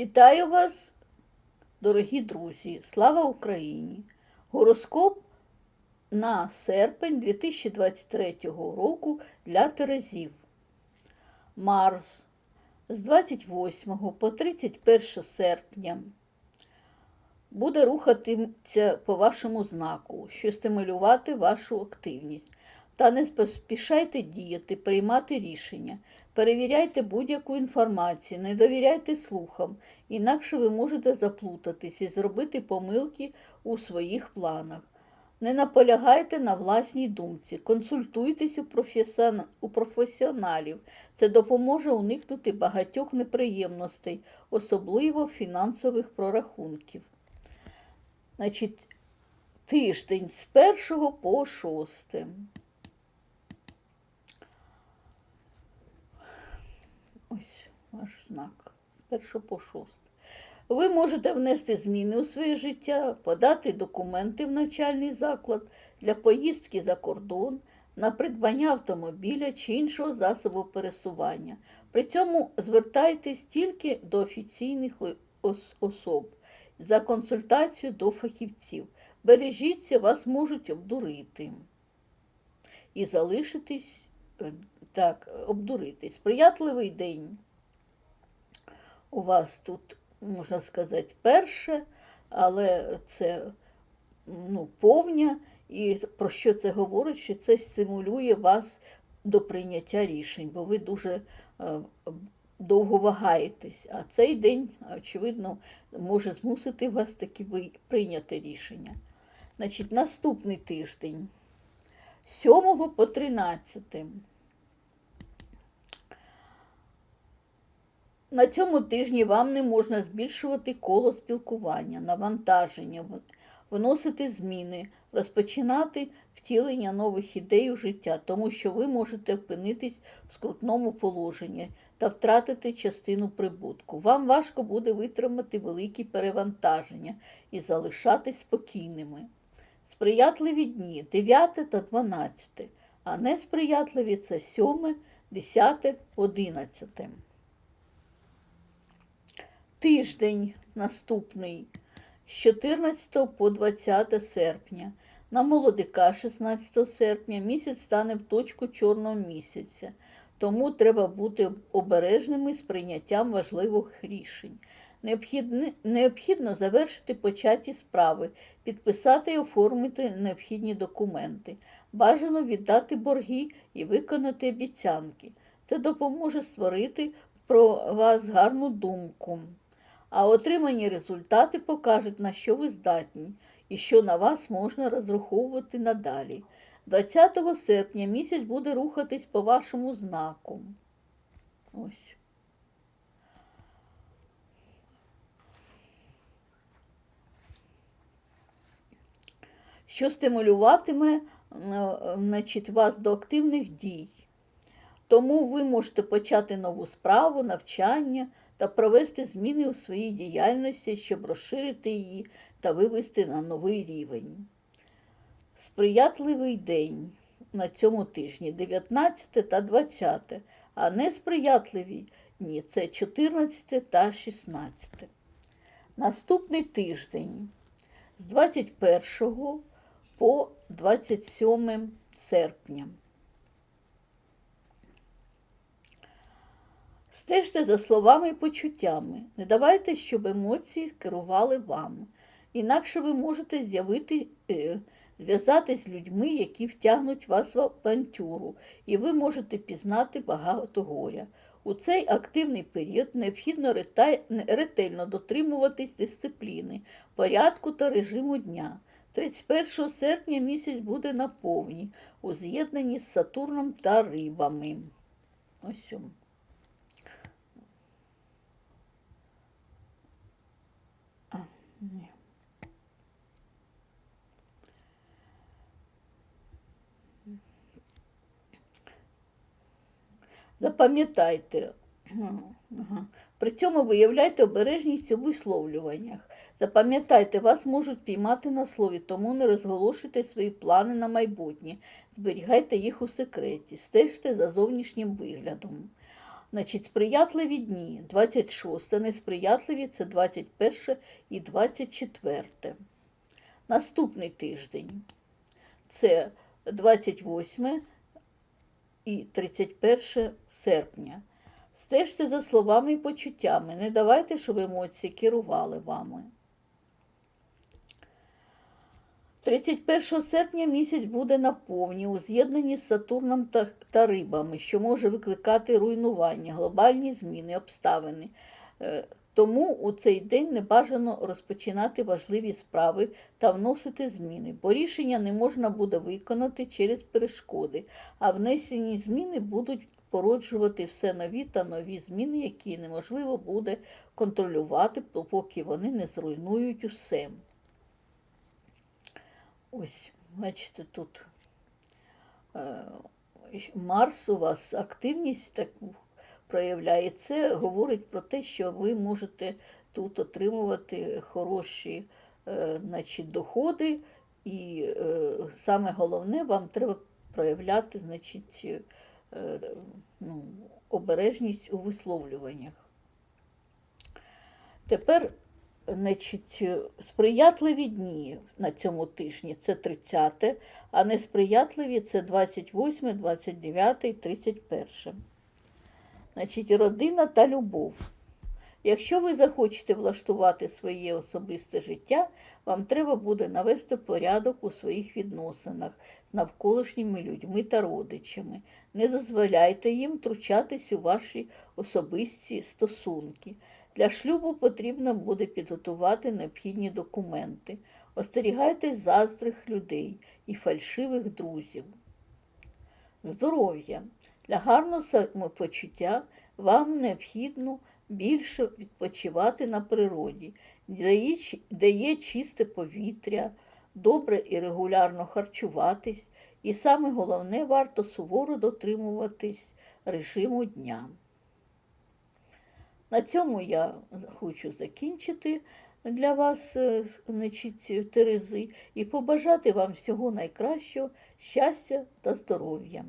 Вітаю вас, дорогі друзі! Слава Україні! Гороскоп на серпень 2023 року для Терезів. Марс з 28 по 31 серпня буде рухатися по вашому знаку, що стимулювати вашу активність. Та не поспішайте діяти, приймати рішення. Перевіряйте будь-яку інформацію, не довіряйте слухам, інакше ви можете заплутатись і зробити помилки у своїх планах. Не наполягайте на власній думці, консультуйтесь у, професіон... у професіоналів. Це допоможе уникнути багатьох неприємностей, особливо фінансових прорахунків. Значить, тиждень з 1 по 6. Ось ваш знак. 1 по 6. Ви можете внести зміни у своє життя, подати документи в навчальний заклад для поїздки за кордон, на придбання автомобіля чи іншого засобу пересування. При цьому звертайтесь тільки до офіційних ос- особ за консультацію до фахівців. Бережіться, вас можуть обдурити і залишитись так, обдурити. Сприятливий день у вас тут, можна сказати, перше, але це ну, повня. І про що це говорить? Що це стимулює вас до прийняття рішень, бо ви дуже е, довго вагаєтесь. А цей день, очевидно, може змусити вас таки прийняти рішення. Значить, наступний тиждень з 7 по 13. На цьому тижні вам не можна збільшувати коло спілкування, навантаження, вносити зміни, розпочинати втілення нових ідей у життя, тому що ви можете опинитись в скрутному положенні та втратити частину прибутку. Вам важко буде витримати великі перевантаження і залишатись спокійними. Сприятливі дні 9 та 12, а несприятливі це 7, 10, 11. Тиждень наступний з 14 по 20 серпня. На молодика 16 серпня місяць стане в точку чорного місяця, тому треба бути обережними з прийняттям важливих рішень. Необхідно, необхідно завершити початі справи, підписати і оформити необхідні документи. Бажано віддати борги і виконати обіцянки. Це допоможе створити про вас гарну думку. А отримані результати покажуть, на що ви здатні і що на вас можна розраховувати надалі. 20 серпня місяць буде рухатись по вашому знаку. Ось. Що стимулюватиме значить, вас до активних дій. Тому ви можете почати нову справу, навчання та провести зміни у своїй діяльності, щоб розширити її та вивести на новий рівень. Сприятливий день на цьому тижні 19 та 20, а несприятливі дні це 14 та 16. Наступний тиждень з 21 по 27 серпня. Стежте за словами і почуттями. Не давайте, щоб емоції керували вами. Інакше ви можете з'явити, е, зв'язатись з людьми, які втягнуть вас в авантюру, і ви можете пізнати багато горя. У цей активний період необхідно ретельно дотримуватись дисципліни, порядку та режиму дня. 31 серпня місяць буде на повні, у з'єднанні з Сатурном та рибами. Ось. он. А, ні. Запам'ятайте. Ага. При цьому виявляйте обережність у висловлюваннях. Запам'ятайте, вас можуть піймати на слові, тому не розголошуйте свої плани на майбутнє. Зберігайте їх у секреті, стежте за зовнішнім виглядом. Значить, сприятливі дні 26, несприятливі це 21 і 24. Наступний тиждень це 28 і 31 серпня. Стежте за словами і почуттями, не давайте, щоб емоції керували вами. 31 серпня місяць буде на повні у з'єднанні з Сатурном та, та рибами, що може викликати руйнування, глобальні зміни, обставини. Е, Тому у цей день не бажано розпочинати важливі справи та вносити зміни, бо рішення не можна буде виконати через перешкоди, а внесені зміни будуть породжувати все нові та нові зміни, які неможливо буде контролювати, поки вони не зруйнують усе. Ось, бачите, тут е, Марс у вас активність таку проявляє. Це говорить про те, що ви можете тут отримувати хороші е, значить, доходи, і е, саме головне, вам треба проявляти значить, ну, обережність у висловлюваннях. Тепер Значить, сприятливі дні на цьому тижні це 30, а несприятливі це 28, 29, 31. Значить, родина та любов. Якщо ви захочете влаштувати своє особисте життя, вам треба буде навести порядок у своїх відносинах з навколишніми людьми та родичами. Не дозволяйте їм втручатись у ваші особисті стосунки. Для шлюбу потрібно буде підготувати необхідні документи. Остерігайтесь заздрих людей і фальшивих друзів. Здоров'я. Для гарного самопочуття вам необхідно більше відпочивати на природі, де є, чисте повітря, добре і регулярно харчуватись, і саме головне, варто суворо дотримуватись режиму дня. На цьому я хочу закінчити для вас е, значить, Терези і побажати вам всього найкращого, щастя та здоров'я.